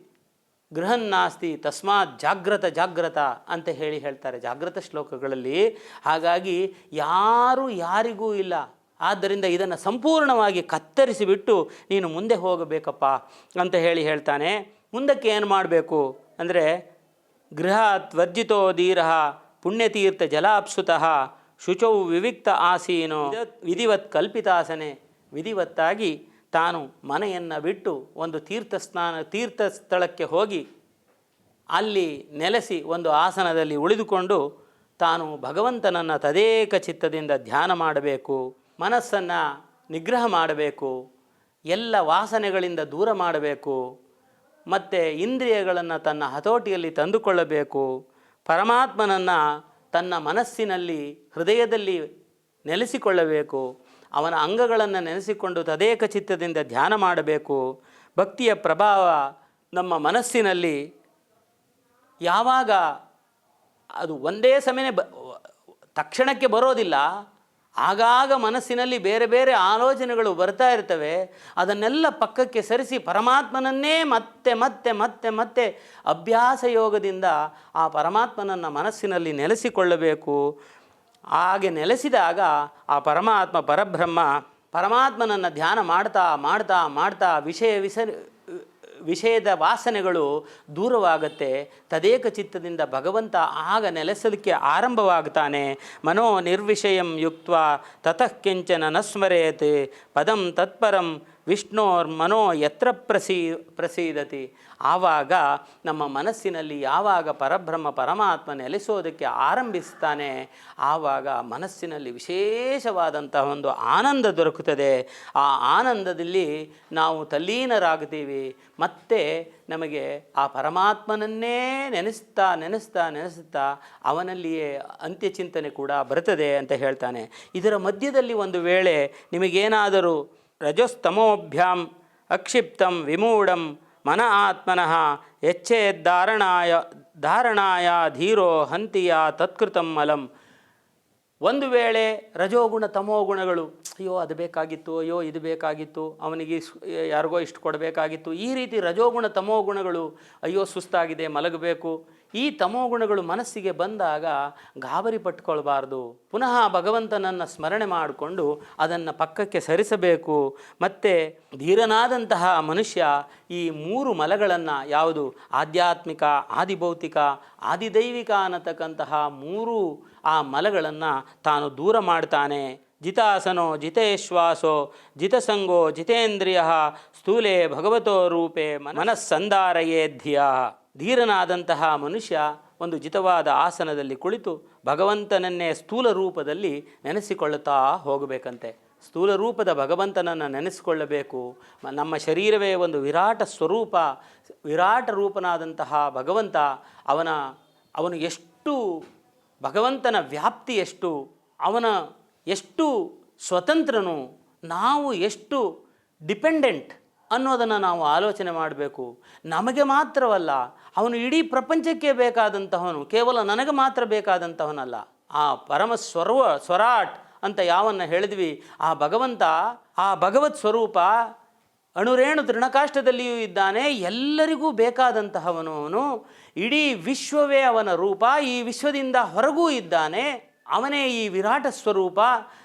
ಗೃಹನ್ನಾಸ್ತಿ ತಸ್ಮಾತ್ ಜಾಗ್ರತ ಜಾಗ್ರತ ಅಂತ ಹೇಳಿ ಹೇಳ್ತಾರೆ ಜಾಗ್ರತ ಶ್ಲೋಕಗಳಲ್ಲಿ. ಹಾಗಾಗಿ ಯಾರು ಯಾರಿಗೂ ಇಲ್ಲ. ಆದ್ದರಿಂದ ಇದನ್ನು ಸಂಪೂರ್ಣವಾಗಿ ಕತ್ತರಿಸಿಬಿಟ್ಟು ನೀನು ಮುಂದೆ ಹೋಗಬೇಕಪ್ಪ ಅಂತ ಹೇಳಿ ಹೇಳ್ತಾನೆ. ಮುಂದಕ್ಕೆ ಏನು ಮಾಡಬೇಕು ಅಂದರೆ ಗೃಹ ತ್ವರ್ಜಿತೋ ಧೀರ ಪುಣ್ಯತೀರ್ಥ ಜಲಾಪ್ಸುತಃ ಶುಚೌ ವಿವಿಕ್ತ ಆಸೀನೋ. ವಿಧಿವತ್ ಕಲ್ಪಿತಾಸನೆ. ವಿಧಿವತ್ತಾಗಿ ತಾನು ಮನೆಯನ್ನು ಬಿಟ್ಟು ಒಂದು ತೀರ್ಥ ಸ್ನಾನ ತೀರ್ಥ ಸ್ಥಳಕ್ಕೆ ಹೋಗಿ ಅಲ್ಲಿ ನೆಲೆಸಿ ಒಂದು ಆಸನದಲ್ಲಿ ಉಳಿದುಕೊಂಡು ತಾನು ಭಗವಂತನನ್ನು ತದೇಕ ಚಿತ್ತದಿಂದ ಧ್ಯಾನ ಮಾಡಬೇಕು. ಮನಸ್ಸನ್ನು ನಿಗ್ರಹ ಮಾಡಬೇಕು, ಎಲ್ಲ ವಾಸನೆಗಳಿಂದ ದೂರ ಮಾಡಬೇಕು, ಮತ್ತು ಇಂದ್ರಿಯಗಳನ್ನು ತನ್ನ ಹತೋಟಿಯಲ್ಲಿ ತಂದುಕೊಳ್ಳಬೇಕು, ಪರಮಾತ್ಮನನ್ನು ತನ್ನ ಮನಸ್ಸಿನಲ್ಲಿ ಹೃದಯದಲ್ಲಿ ನೆಲೆಸಿಕೊಳ್ಳಬೇಕು, ಅವನ ಅಂಗಗಳನ್ನು ನೆನೆಸಿಕೊಂಡು ತದೇಕ ಚಿತ್ತದಿಂದ ಧ್ಯಾನ ಮಾಡಬೇಕು, ಭಕ್ತಿಯ ಪ್ರಭಾವ ನಮ್ಮ ಮನಸ್ಸಿನಲ್ಲಿ ಯಾವಾಗ ಅದು ಒಂದೇ ಸಮಯ ಬ ತಕ್ಷಣಕ್ಕೆ ಬರೋದಿಲ್ಲ ಆಗಾಗ ಮನಸ್ಸಿನಲ್ಲಿ ಬೇರೆ ಬೇರೆ ಆಲೋಚನೆಗಳು ಬರ್ತಾ ಇರ್ತವೆ. ಅದನ್ನೆಲ್ಲ ಪಕ್ಕಕ್ಕೆ ಸರಿಸಿ ಪರಮಾತ್ಮನನ್ನೇ ಮತ್ತೆ ಮತ್ತೆ ಮತ್ತೆ ಮತ್ತೆ ಅಭ್ಯಾಸ ಯೋಗದಿಂದ ಆ ಪರಮಾತ್ಮನನ್ನು ಮನಸ್ಸಿನಲ್ಲಿ ನೆಲೆಸಿಕೊಳ್ಳಬೇಕು. ಹಾಗೆ ನೆಲೆಸಿದಾಗ ಆ ಪರಮಾತ್ಮ ಪರಬ್ರಹ್ಮ ಪರಮಾತ್ಮನನ್ನು ಧ್ಯಾನ ಮಾಡ್ತಾ ಮಾಡ್ತಾ ಮಾಡ್ತಾ ವಿಷಯ ವಿಸ ವಿಷಯದ ವಾಸನೆಗಳು ದೂರವಾಗುತ್ತೆ. ತದೇಕ ಚಿತ್ತದಿಂದ ಭಗವಂತ ಆಗ ನೆಲೆಸಲಿಕ್ಕೆ ಆರಂಭವಾಗ್ತಾನೆ. ಮನೋ ನಿರ್ವಿಷಯಂ ಯುಕ್ತ ತತಃ ಕಿಂಚನ ನ ಸ್ಮರೇತ್ ಪದಂ ತತ್ಪರಂ ವಿಷ್ಣೋರ್ ಮನೋ ಎತ್ರ ಪ್ರಸೀ, ಪ್ರಸೀದತಿ. ಆವಾಗ ನಮ್ಮ ಮನಸ್ಸಿನಲ್ಲಿ ಯಾವಾಗ ಪರಬ್ರಹ್ಮ ಪರಮಾತ್ಮ ನೆಲೆಸೋದಕ್ಕೆ ಆರಂಭಿಸ್ತಾನೆ, ಆವಾಗ ಮನಸ್ಸಿನಲ್ಲಿ ವಿಶೇಷವಾದಂತಹ ಒಂದು ಆನಂದ ದೊರಕುತ್ತದೆ. ಆ ಆನಂದದಲ್ಲಿ ನಾವು ತಲ್ಲೀನರಾಗ್ತೀವಿ. ಮತ್ತೆ ನಮಗೆ ಆ ಪರಮಾತ್ಮನನ್ನೇ ನೆನೆಸ್ತಾ ನೆನೆಸ್ತಾ ನೆನೆಸ್ತಾ ಅವನಲ್ಲಿಯೇ ಅಂತ್ಯಚಿಂತನೆ ಕೂಡ ಬರುತ್ತದೆ ಅಂತ ಹೇಳ್ತಾನೆ. ಇದರ ಮಧ್ಯದಲ್ಲಿ ಒಂದು ವೇಳೆ ನಿಮಗೇನಾದರೂ ರಜಸ್ತಮೋಭ್ಯಾಂ ಅಕ್ಷಿಪ್ತಂ ವಿಮೂಢಂ ಮನ ಆತ್ಮನಃ ಎಚ್ಚೇದ್ದಾರಣಾಯ ಧಾರಣಾಯ ಧೀರೋ ಹಂತಿಯ ತತ್ಕೃತಂ ಮಲಂ. ಒಂದು ವೇಳೆ ರಜೋಗುಣ ತಮೋಗುಣಗಳು, ಅಯ್ಯೋ ಅದು ಬೇಕಾಗಿತ್ತು, ಅಯ್ಯೋ ಇದು ಬೇಕಾಗಿತ್ತು, ಅವನಿಗೆ ಯಾರಿಗೋ ಇಷ್ಟು ಕೊಡಬೇಕಾಗಿತ್ತು, ಈ ರೀತಿ ರಜೋಗುಣ ತಮೋಗುಣಗಳು, ಅಯ್ಯೋ ಸುಸ್ತಾಗಿದೆ ಮಲಗಬೇಕು ಈ ತಮೋಗುಣಗಳು ಮನಸ್ಸಿಗೆ ಬಂದಾಗ ಗಾಬರಿ ಪಟ್ಕೊಳ್ಬಾರ್ದು. ಪುನಃ ಭಗವಂತನನ್ನು ಸ್ಮರಣೆ ಮಾಡಿಕೊಂಡು ಅದನ್ನು ಪಕ್ಕಕ್ಕೆ ಸರಿಸಬೇಕು. ಮತ್ತು ಧೀರನಾದಂತಹ ಮನುಷ್ಯ ಈ ಮೂರು ಮಲಗಳನ್ನು ಯಾವುದು ಆಧ್ಯಾತ್ಮಿಕ, ಆದಿಭೌತಿಕ, ಆದಿದೈವಿಕ ಅನ್ನತಕ್ಕಂತಹ ಮೂರು ಆ ಮಲಗಳನ್ನು ತಾನು ದೂರ ಮಾಡ್ತಾನೆ. ಜಿತಾಸನೋ, ಜಿತೇಶ್ವಾಸೋ, ಜಿತಸಂಗೋ, ಜಿತೇಂದ್ರಿಯ ಸ್ಥೂಲೆ ಭಗವತೋ ರೂಪೇ ಮನಸ್ಸಂಧಾರಯೇಧ್ಯ ಧೀರನಾದಂತಹ ಮನುಷ್ಯ ಒಂದು ಜಿತವಾದ ಆಸನದಲ್ಲಿ ಕುಳಿತು ಭಗವಂತನನ್ನೇ ಸ್ಥೂಲ ರೂಪದಲ್ಲಿ ನೆನೆಸಿಕೊಳ್ಳುತ್ತಾ ಹೋಗಬೇಕಂತೆ. ಸ್ಥೂಲ ರೂಪದ ಭಗವಂತನನ್ನು ನೆನೆಸಿಕೊಳ್ಳಬೇಕು. ನಮ್ಮ ಶರೀರವೇ ಒಂದು ವಿರಾಟ ಸ್ವರೂಪ, ವಿರಾಟ ರೂಪನಾದಂತಹ ಭಗವಂತ, ಅವನ, ಅವನು ಎಷ್ಟು, ಭಗವಂತನ ವ್ಯಾಪ್ತಿ ಎಷ್ಟು, ಅವನ ಎಷ್ಟು ಸ್ವತಂತ್ರನು, ನಾವು ಎಷ್ಟು ಡಿಪೆಂಡೆಂಟ್ ಅನ್ನೋದನ್ನು ನಾವು ಆಲೋಚನೆ ಮಾಡಬೇಕು. ನಮಗೆ ಮಾತ್ರವಲ್ಲ, ಅವನು ಇಡೀ ಪ್ರಪಂಚಕ್ಕೆ ಬೇಕಾದಂತಹವನು, ಕೇವಲ ನನಗೆ ಮಾತ್ರ ಬೇಕಾದಂತಹವನಲ್ಲ. ಆ ಪರಮ ಸ್ವರ್ವ, ಸ್ವರಾಟ್ ಅಂತ ಯಾವನ್ನ ಹೇಳಿದ್ವಿ, ಆ ಭಗವಂತ, ಆ ಭಗವತ್ ಸ್ವರೂಪ ಅಣುರೇಣು ತೃಣಕಾಷ್ಟದಲ್ಲಿಯೂ ಇದ್ದಾನೆ, ಎಲ್ಲರಿಗೂ ಬೇಕಾದಂತಹವನು ಅವನು ಇಡೀ ವಿಶ್ವವೇ ಅವನ ರೂಪ, ಈ ವಿಶ್ವದಿಂದ ಹೊರಗೂ ಇದ್ದಾನೆ. ಅವನೇ ಈ ವಿರಾಟ ಸ್ವರೂಪ.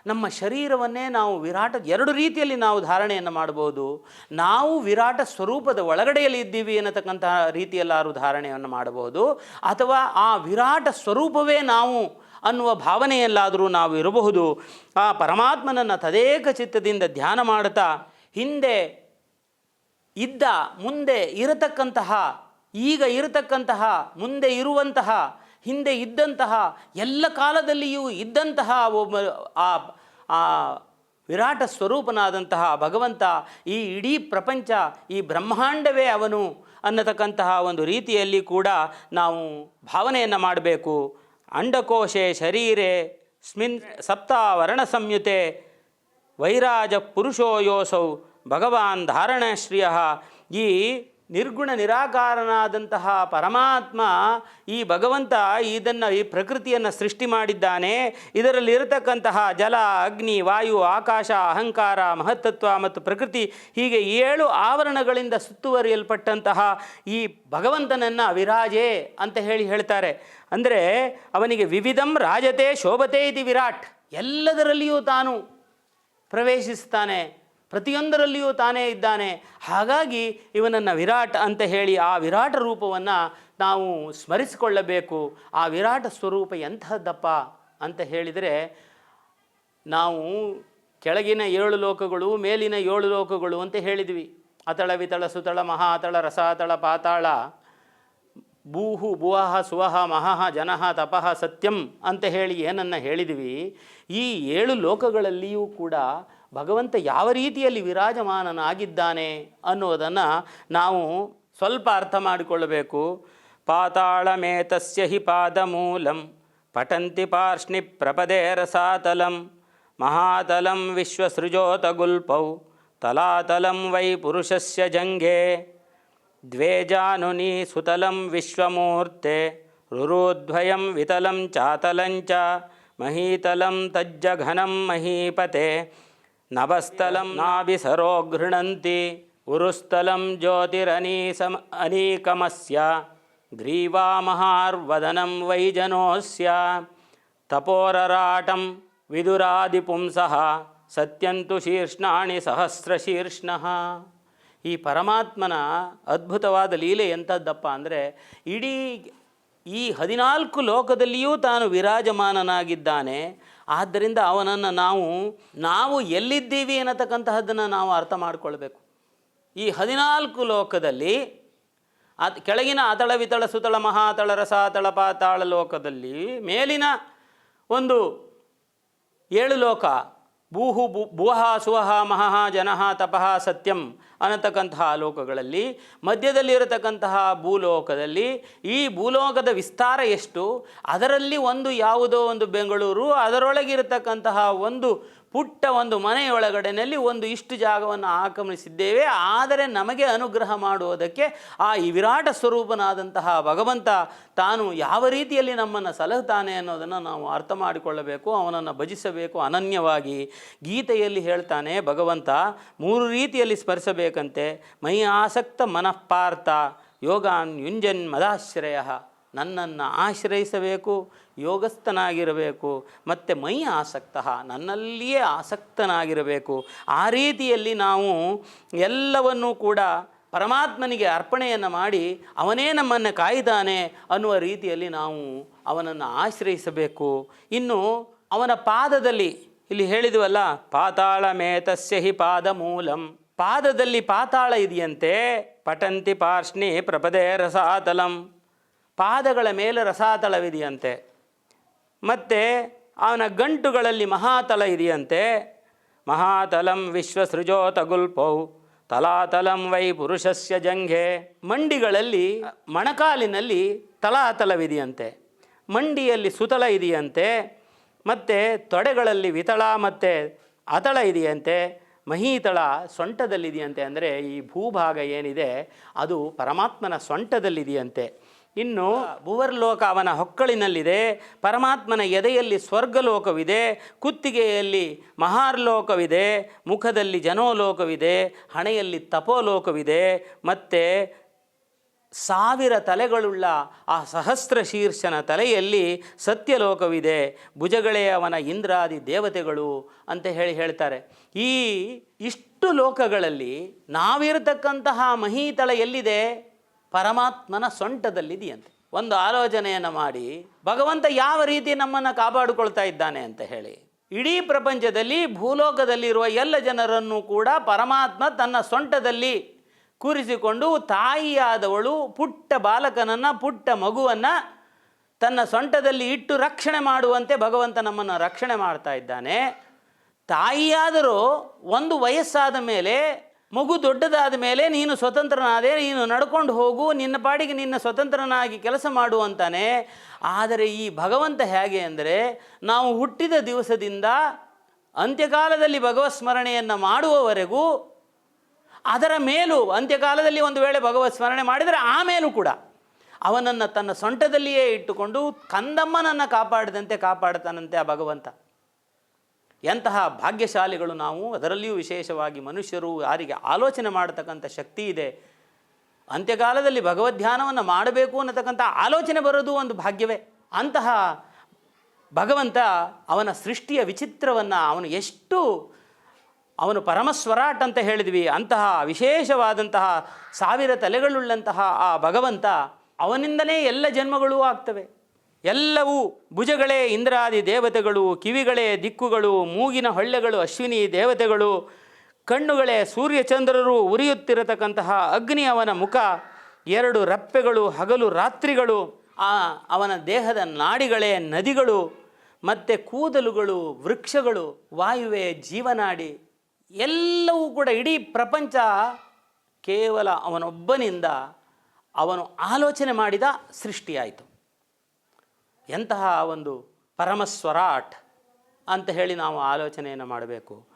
ನಮ್ಮ ಶರೀರವನ್ನೇ ನಾವು ವಿರಾಟ, ಎರಡು ರೀತಿಯಲ್ಲಿ ನಾವು ಧಾರಣೆಯನ್ನು ಮಾಡಬಹುದು. ನಾವು ವಿರಾಟ ಸ್ವರೂಪದ ಒಳಗಡೆಯಲ್ಲಿ ಇದ್ದೀವಿ ಅನ್ನತಕ್ಕಂತಹ ರೀತಿಯಲ್ಲಾರು ಧಾರಣೆಯನ್ನು ಮಾಡಬಹುದು. ಅಥವಾ ಆ ವಿರಾಟ ಸ್ವರೂಪವೇ ನಾವು ಅನ್ನುವ ಭಾವನೆಯಲ್ಲಾದರೂ ನಾವು ಇರಬಹುದು. ಆ ಪರಮಾತ್ಮನನ್ನು ತದೇಕ ಚಿತ್ತದಿಂದ ಧ್ಯಾನ ಮಾಡುತ್ತಾ, ಹಿಂದೆ ಇದ್ದ, ಮುಂದೆ ಇರತಕ್ಕಂತಹ, ಈಗ ಇರತಕ್ಕಂತಹ, ಮುಂದೆ ಇರುವಂತಹ ಹಿಂದೆ ಇದ್ದಂತಹ ಎಲ್ಲ ಕಾಲದಲ್ಲಿಯೂ ಇದ್ದಂತಹ ಒಬ್ಬ, ಆ ವಿರಾಟ ಸ್ವರೂಪನಾದಂತಹ ಭಗವಂತ ಈ ಇಡೀ ಪ್ರಪಂಚ, ಈ ಬ್ರಹ್ಮಾಂಡವೇ ಅವನು ಅನ್ನತಕ್ಕಂತಹ ಒಂದು ರೀತಿಯಲ್ಲಿ ಕೂಡ ನಾವು ಭಾವನೆಯನ್ನು ಮಾಡಬೇಕು. ಅಂಡಕೋಶೆ ಶರೀರೆ ಸ್ಮಿನ್ ಸಪ್ತಾವರಣ ಸಂಯುತೆ ವೈರಾಜ ಪುರುಷೋ ಯೋಸೌ ಭಗವಾನ್ ಧಾರಣಶ್ರಿಯ ಈ ನಿರ್ಗುಣ ನಿರಾಕಾರನಾದಂತಹ ಪರಮಾತ್ಮ ಈ ಭಗವಂತ ಇದನ್ನು ಈ ಪ್ರಕೃತಿಯನ್ನು ಸೃಷ್ಟಿ ಮಾಡಿದ್ದಾನೆ. ಇದರಲ್ಲಿರತಕ್ಕಂತಹ ಜಲ, ಅಗ್ನಿ, ವಾಯು, ಆಕಾಶ, ಅಹಂಕಾರ ಮಹತ್ತತ್ವ ಮತ್ತು ಪ್ರಕೃತಿ ಹೀಗೆ ಏಳು ಆವರಣಗಳಿಂದ ಸುತ್ತುವರಿಯಲ್ಪಟ್ಟಂತಹ ಈ ಭಗವಂತನನ್ನು ವಿರಾಜೆ ಅಂತ ಹೇಳಿ ಹೇಳ್ತಾರೆ. ಅಂದರೆ ಅವನಿಗೆ ವಿವಿಧಂ ರಾಜತೆ ಶೋಭತೆ ಇದು ವಿರಾಟ್. ಎಲ್ಲದರಲ್ಲಿಯೂ ತಾನು ಪ್ರವೇಶಿಸ್ತಾನೆ. ಪ್ರತಿಯೊಂದರಲ್ಲಿಯೂ ತಾನೇ ಇದ್ದಾನೆ. ಹಾಗಾಗಿ ಇವನನ್ನು ವಿರಾಟ್ ಅಂತ ಹೇಳಿ ಆ ವಿರಾಟ ರೂಪವನ್ನು ನಾವು ಸ್ಮರಿಸಿಕೊಳ್ಳಬೇಕು. ಆ ವಿರಾಟ ಸ್ವರೂಪ ಎಂಥದ್ದಪ್ಪ ಅಂತ ಹೇಳಿದರೆ, ನಾವು ಕೆಳಗಿನ ಏಳು ಲೋಕಗಳು, ಮೇಲಿನ ಏಳು ಲೋಕಗಳು ಅಂತ ಹೇಳಿದ್ವಿ. ಅತಳ ವಿತಳ ಸುತಳ ಮಹಾ ಅತಳ ರಸಾತಳ ಪಾತಾಳ. ಭೂಹು ಭುವಹ ಸುವಹ ಮಹಃ ಜನಃ ತಪಃ ಸತ್ಯಂ ಅಂತ ಹೇಳಿ ಏನನ್ನು ಹೇಳಿದ್ವಿ. ಈ ಏಳು ಲೋಕಗಳಲ್ಲಿಯೂ ಕೂಡ ಭಗವಂತ ಯಾವ ರೀತಿಯಲ್ಲಿ ವಿರಾಜಮಾನನಾಗಿದ್ದಾನೆ ಅನ್ನೋದನ್ನು ನಾವು ಸ್ವಲ್ಪ ಅರ್ಥ ಮಾಡಿಕೊಳ್ಳಬೇಕು. ಪಾತಾಳಮೇತಸ್ಯ ಹಿ ಪಾದಮೂಲಂ ಪಟಂತಿ ಪಾರ್ಷ್ಣಿ ಪ್ರಪದೇ ರಸಾತಲಂ, ಮಹಾತಲಂ ವಿಶ್ವಸೃಜೋತಗುಲ್ಪೌ, ತಲಾತಲಂ ವೈ ಪುರುಷಸ್ಯ ಜಂಗೆ ದ್ವೇಜಾನುನಿ ಸುತಲಂ ವಿಶ್ವಮೂರ್ತೆ, ರುರುದ್ವಯಂ ವಿತಲಂ ಚಾತಲಂಚ ಮಹೀತಲಂ ತಜ್ಜಘನಂ ಮಹೀಪತೆ ನಭಸ್ಥಲಂ ನಾಭಿಸರೋ ಗೃಣಂತಿ, ಉರುಸ್ಥಲಂ ಜ್ಯೋತಿರನೀಸಮ ಅನೀಕಮಸ್ಯ, ಗ್ರೀವಾಮಹಾರ್ವದನಂ ವೈಜನೋಸ್ಯ, ತಪೋರರಾಟಂ ವಿದುರಾದಿಪುಂಸಃ, ಸತ್ಯಂತು ಶೀರ್ಷ್ಣಾಣಿ ಸಹಸ್ರಶೀರ್ಷ್ಣಃ. ಈ ಪರಮಾತ್ಮನ ಅದ್ಭುತವಾದ ಲೀಲೆ ಎಂಥದ್ದಪ್ಪ ಅಂದರೆ ಇಡೀ ಈ ಹದಿನಾಲ್ಕು ಲೋಕದಲ್ಲಿಯೂ ತಾನು ವಿರಾಜಮಾನನಾಗಿದ್ದಾನೆ. ಆದ್ದರಿಂದ ಅವನನ್ನು ನಾವು ನಾವು ಎಲ್ಲಿದ್ದೀವಿ ಅನ್ನತಕ್ಕಂತಹದ್ದನ್ನು ನಾವು ಅರ್ಥ ಮಾಡಿಕೊಳ್ಬೇಕು. ಈ ಹದಿನಾಲ್ಕು ಲೋಕದಲ್ಲಿ ಅದು ಕೆಳಗಿನ ಅತಳ ವಿತಳ ಸುತಳ ಮಹಾತಳ ರಸಾತಳ ಪಾತಾಳ ಲೋಕದಲ್ಲಿ ಮೇಲಿನ ಒಂದು ಏಳು ಲೋಕ ಭೂಹು ಭೂ ಭುವಹ ಸುವಹ ಮಹಃ ಜನಃ ತಪಃ ಸತ್ಯಂ ಅನ್ನತಕ್ಕಂತಹ ಲೋಕಗಳಲ್ಲಿ, ಮಧ್ಯದಲ್ಲಿರತಕ್ಕಂತಹ ಭೂಲೋಕದಲ್ಲಿ ಈ ಭೂಲೋಕದ ವಿಸ್ತಾರ ಎಷ್ಟು? ಅದರಲ್ಲಿ ಒಂದು ಯಾವುದೋ ಒಂದು ಬೆಂಗಳೂರು, ಅದರೊಳಗಿರತಕ್ಕಂತಹ ಒಂದು ಪುಟ್ಟ ಒಂದು ಮನೆಯೊಳಗಡೆನಲ್ಲಿ ಒಂದು ಇಷ್ಟು ಜಾಗವನ್ನು ಆಕ್ರಮಿಸಿದ್ದೇವೆ ಆದರೆ ನಮಗೆ ಅನುಗ್ರಹ ಮಾಡುವುದಕ್ಕೆ ಆ ಈ ವಿರಾಟ ಸ್ವರೂಪನಾದಂತಹ ಭಗವಂತ ತಾನು ಯಾವ ರೀತಿಯಲ್ಲಿ ನಮ್ಮನ್ನು ಸಲಹುತ್ತಾನೆ ಅನ್ನೋದನ್ನು ನಾವು ಅರ್ಥ ಮಾಡಿಕೊಳ್ಳಬೇಕು, ಅವನನ್ನು ಭಜಿಸಬೇಕು, ಅನನ್ಯವಾಗಿ ಗೀತೆಯಲ್ಲಿ ಹೇಳ್ತಾನೆ, ಭಗವಂತ ಮೂರು ರೀತಿಯಲ್ಲಿ ಸ್ಮರಿಸಬೇಕಂತೆ. ಮೈ ಆಸಕ್ತ ಮನಃಪಾರ್ಥ ಯೋಗಾನ್ ಯುಂಜನ್ ಮದಾಶ್ರಯ. ನನ್ನನ್ನು ಆಶ್ರಯಿಸಬೇಕು, ಯೋಗಸ್ಥನಾಗಿರಬೇಕು, ಮತ್ತು ಮೈ ಆಸಕ್ತ, ನನ್ನಲ್ಲಿಯೇ ಆಸಕ್ತನಾಗಿರಬೇಕು. ಆ ರೀತಿಯಲ್ಲಿ ನಾವು ಎಲ್ಲವನ್ನೂ ಕೂಡ ಪರಮಾತ್ಮನಿಗೆ ಅರ್ಪಣೆಯನ್ನು ಮಾಡಿ ಅವನೇ ನಮ್ಮನ್ನು ಕಾಯ್ದಾನೆ ಅನ್ನುವ ರೀತಿಯಲ್ಲಿ ನಾವು ಅವನನ್ನು ಆಶ್ರಯಿಸಬೇಕು. ಇನ್ನು ಅವನ ಪಾದದಲ್ಲಿ, ಇಲ್ಲಿ ಹೇಳಿದ್ವಲ್ಲ ಪಾತಾಳ ಮೇತಸ್ಯ ಹಿ ಪಾದ ಮೂಲಂ ಪಾದದಲ್ಲಿ ಪಾತಾಳ ಇದೆಯಂತೆ ಪಟಂತಿ ಪಾರ್ಷ್ಣಿ ಪ್ರಪದೇ ರಸಾತಲಂ. ಪಾದಗಳ ಮೇಲೆ ರಸಾತಳವಿದೆಯಂತೆ. ಮತ್ತು ಅವನ ಗಂಟುಗಳಲ್ಲಿ ಮಹಾತಲ ಇದೆಯಂತೆ. ಮಹಾತಲಂ ವಿಶ್ವಸೃಜೋತಗುಲ್ಪೌ, ತಲಾತಲಂ ವೈ ಪುರುಷಸ್ಯ ಜಂಘೆ. ಮಂಡಿಗಳಲ್ಲಿ, ಮಣಕಾಲಿನಲ್ಲಿ ತಲಾತಲವಿದೆಯಂತೆ. ಮಂಡಿಯಲ್ಲಿ ಸುತಲ ಇದೆಯಂತೆ. ಮತ್ತು ತೊಡೆಗಳಲ್ಲಿ ವಿತಳ ಮತ್ತು ಅತಳ ಇದೆಯಂತೆ. ಮಹೀತಳ ಸೊಂಟದಲ್ಲಿದೆಯಂತೆ. ಅಂದರೆ ಈ ಭೂಭಾಗ ಏನಿದೆ, ಅದು ಪರಮಾತ್ಮನ ಸೊಂಟದಲ್ಲಿದೆಯಂತೆ. ಇನ್ನು ಭುವರ್ಲೋಕ ಅವನ ಹೊಕ್ಕಳಿನಲ್ಲಿದೆ, ಪರಮಾತ್ಮನ ಎದೆಯಲ್ಲಿ ಸ್ವರ್ಗಲೋಕವಿದೆ, ಕುತ್ತಿಗೆಯಲ್ಲಿ ಮಹಾರ್ಲೋಕವಿದೆ, ಮುಖದಲ್ಲಿ ಜನೋಲೋಕವಿದೆ, ಹಣೆಯಲ್ಲಿ ತಪೋಲೋಕವಿದೆ, ಮತ್ತು ಸಾವಿರ ತಲೆಗಳುಳ್ಳ ಆ ಸಹಸ್ರ ಶೀರ್ಷನ ತಲೆಯಲ್ಲಿ ಸತ್ಯಲೋಕವಿದೆ, ಭುಜಗಳೇ ಅವನ ಇಂದ್ರಾದಿ ದೇವತೆಗಳು ಅಂತ ಹೇಳಿ ಹೇಳ್ತಾರೆ. ಈ ಇಷ್ಟು ಲೋಕಗಳಲ್ಲಿ ನಾವಿರತಕ್ಕಂತಹ ಮಹೀತಳ ಎಲ್ಲಿದೆ? ಪರಮಾತ್ಮನ ಸೊಂಟದಲ್ಲಿದೆಯಂತೆ. ಒಂದು ಆಲೋಚನೆಯನ್ನು ಮಾಡಿ, ಭಗವಂತ ಯಾವ ರೀತಿ ನಮ್ಮನ್ನು ಕಾಪಾಡಿಕೊಳ್ತಾ ಇದ್ದಾನೆ ಅಂತ ಹೇಳಿ. ಇಡೀ ಪ್ರಪಂಚದಲ್ಲಿ, ಭೂಲೋಕದಲ್ಲಿರುವ ಎಲ್ಲ ಜನರನ್ನು ಕೂಡ ಪರಮಾತ್ಮ ತನ್ನ ಸೊಂಟದಲ್ಲಿ ಕೂರಿಸಿಕೊಂಡು, ತಾಯಿಯಾದವಳು, ಪುಟ್ಟ ಬಾಲಕನನ್ನು, ಪುಟ್ಟ ಮಗುವನ್ನು ತನ್ನ ಸೊಂಟದಲ್ಲಿ ಇಟ್ಟು ರಕ್ಷಣೆ ಮಾಡುವಂತೆ ಭಗವಂತ ನಮ್ಮನ್ನು ರಕ್ಷಣೆ ಮಾಡ್ತಾ ಇದ್ದಾನೆ. ತಾಯಿಯಾದರೂ ಒಂದು ವಯಸ್ಸಾದ ಮೇಲೆ ಮಗು ದೊಡ್ಡದಾದ ಮೇಲೆ ನೀನು ಸ್ವತಂತ್ರನಾದೆ, ನೀನು ನಡ್ಕೊಂಡು ಹೋಗು, ನಿನ್ನ ಪಾಡಿಗೆ ನಿನ್ನ ಸ್ವತಂತ್ರನಾಗಿ ಕೆಲಸ ಮಾಡು ಅಂತಾನೆ. ಆದರೆ ಈ ಭಗವಂತ ಹೇಗೆ ಅಂದರೆ, ನಾವು ಹುಟ್ಟಿದ ದಿವಸದಿಂದ ಅಂತ್ಯಕಾಲದಲ್ಲಿ ಭಗವತ್ ಸ್ಮರಣೆಯನ್ನು ಮಾಡುವವರೆಗೂ, ಅದರ ಮೇಲೂ ಅಂತ್ಯಕಾಲದಲ್ಲಿ ಒಂದು ವೇಳೆ ಭಗವತ್ ಸ್ಮರಣೆ ಮಾಡಿದರೆ ಆಮೇಲೂ ಕೂಡ ಅವನನ್ನು ತನ್ನ ಸೊಂಟದಲ್ಲಿಯೇ ಇಟ್ಟುಕೊಂಡು ಕಂದಮ್ಮನನ್ನು ಕಾಪಾಡದಂತೆ ಕಾಪಾಡ್ತಾನಂತೆ ಆ ಭಗವಂತ. ಎಂತಹ ಭಾಗ್ಯಶಾಲಿಗಳು ನಾವು, ಅದರಲ್ಲಿಯೂ ವಿಶೇಷವಾಗಿ ಮನುಷ್ಯರು ಯಾರಿಗೆ ಆಲೋಚನೆ ಮಾಡತಕ್ಕಂಥ ಶಕ್ತಿ ಇದೆ, ಅಂತ್ಯಕಾಲದಲ್ಲಿ ಭಗವದ್ಧ್ಯಾನವನ್ನು ಮಾಡಬೇಕು ಅನ್ನತಕ್ಕಂಥ ಆಲೋಚನೆ ಬರೋದು ಒಂದು ಭಾಗ್ಯವೇ. ಅಂತಹ ಭಗವಂತ ಅವನ ಸೃಷ್ಟಿಯ ವಿಚಿತ್ರವನ್ನು, ಅವನು ಎಷ್ಟು, ಅವನು ಪರಮಸ್ವರಾಟ್ ಅಂತ ಹೇಳಿದ್ವಿ, ಅಂತಹ ವಿಶೇಷವಾದಂತಹ ಸಾವಿರ ತಲೆಗಳುಳ್ಳಂತಹ ಆ ಭಗವಂತ ಅವನಿಂದಲೇ ಎಲ್ಲ ಜನ್ಮಗಳೂ ಆಗ್ತವೆ. ಎಲ್ಲವೂ ಭುಜಗಳೇ ಇಂದ್ರಾದಿ ದೇವತೆಗಳು, ಕಿವಿಗಳೇ ದಿಕ್ಕುಗಳು, ಮೂಗಿನ ಹೊಳ್ಳೆಗಳು, ಅಶ್ವಿನಿ ದೇವತೆಗಳು. ಕಣ್ಣುಗಳೇ ಸೂರ್ಯಚಂದ್ರರು ಉರಿಯುತ್ತಿರತಕ್ಕಂತಹ ಅಗ್ನಿ ಅವನ ಮುಖ. ಎರಡು ರಪ್ಪೆಗಳು, ಹಗಲು ರಾತ್ರಿಗಳು. ಆ ಅವನ ದೇಹದ ನಾಡಿಗಳೇ ನದಿಗಳು. ಮತ್ತು ಕೂದಲುಗಳು, ವೃಕ್ಷಗಳು, ವಾಯುವೆ ಜೀವನಾಡಿ. ಎಲ್ಲವೂ ಕೂಡ ಇಡೀ ಪ್ರಪಂಚ ಕೇವಲ ಅವನೊಬ್ಬನಿಂದ ಅವನು ಆಲೋಚನೆ ಮಾಡಿದ ಸೃಷ್ಟಿಯಾಯಿತು. ಎಂತಹ ಒಂದು ಪರಮಸ್ವರಾಟ್ ಅಂತ ಹೇಳಿ ನಾವು ಆಲೋಚನೆಯನ್ನು ಮಾಡಬೇಕು.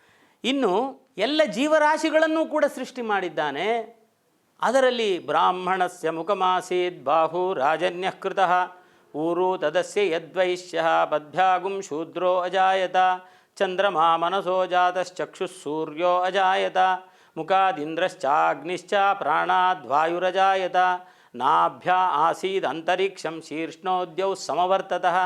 ಇನ್ನು ಎಲ್ಲ ಜೀವರಾಶಿಗಳನ್ನು ಕೂಡ ಸೃಷ್ಟಿ ಮಾಡಿದ್ದಾನೆ. ಅದರಲ್ಲಿ ಬ್ರಾಹ್ಮಣಸ್ಯ ಮುಖಮಾಸೀದ್ ಬಾಹು ರಾಜನ್ಯ ಕೃತ ಊರು ತದಸ್ಯ ಯದ್ವೈಶ್ಯ ಪದ್ಭ್ಯಾಗುಂ ಶೂದ್ರೋ ಅಜಾಯತ ಚಂದ್ರಮಾ ಮನಸೋ ಸೂರ್ಯೋ ಅಜಾಯತ ಮುಖಾದಿಂದ್ರಶ್ಚಾಗ್ನಿಶ್ಚ ಪ್ರಾಣಾದ್ವಾಯುರಜಾಯತ ನಾಭ್ಯ ಆಸೀದ್ ಅಂತರಿಕ್ಷಂ ಶೀರ್ಷ್ಣೋದ್ಯೌ ಸಮವರ್ತತಃ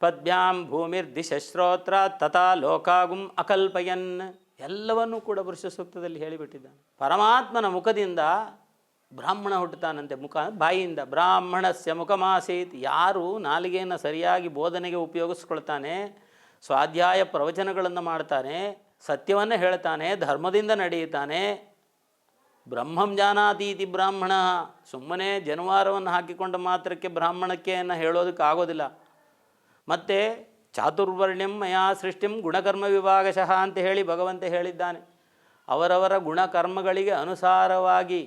ಪದ್ಭ್ಯಾಂ ಭೂಮಿರ್ದಿಶಶ್ರೋತ್ರ ತಥಾ ಲೋಕಾಗುಂ ಅಕಲ್ಪಯನ್. ಎಲ್ಲವನ್ನೂ ಕೂಡ ಪುರುಷ ಸೂಕ್ತದಲ್ಲಿ ಹೇಳಿಬಿಟ್ಟಿದ್ದಾನೆ. ಪರಮಾತ್ಮನ ಮುಖದಿಂದ ಬ್ರಾಹ್ಮಣ ಹುಟ್ಟುತ್ತಾನಂತೆ ಮುಖ, ಬಾಯಿಯಿಂದ ಬ್ರಾಹ್ಮಣಸ್ಯ ಮುಖಮಾಸೀತ್. ಯಾರು ನಾಲಿಗೆಯನ್ನು ಸರಿಯಾಗಿ ಬೋಧನೆಗೆ ಉಪಯೋಗಿಸ್ಕೊಳ್ತಾನೆ, ಸ್ವಾಧ್ಯಾಯ ಪ್ರವಚನಗಳನ್ನು ಮಾಡ್ತಾನೆ, ಸತ್ಯವನ್ನು ಹೇಳ್ತಾನೆ, ಧರ್ಮದಿಂದ ನಡೆಯುತ್ತಾನೆ ಬ್ರಹ್ಮಂ ಜಾನಾತೀತಿ ಬ್ರಾಹ್ಮಣ. ಸುಮ್ಮನೆ ಜನವಾರವನ್ನು ಹಾಕಿಕೊಂಡ ಮಾತ್ರಕ್ಕೆ ಬ್ರಾಹ್ಮಣಕ್ಕೆಯನ್ನು ಹೇಳೋದಕ್ಕೆ ಆಗೋದಿಲ್ಲ. ಮತ್ತು ಚಾತುರ್ವರ್ಣ್ಯಂ ಮಯಾ ಸೃಷ್ಟಿಂ ಗುಣಕರ್ಮ ವಿಭಾಗಶಃ ಅಂತ ಹೇಳಿ ಭಗವಂತ ಹೇಳಿದ್ದಾನೆ. ಅವರವರ ಗುಣಕರ್ಮಗಳಿಗೆ ಅನುಸಾರವಾಗಿ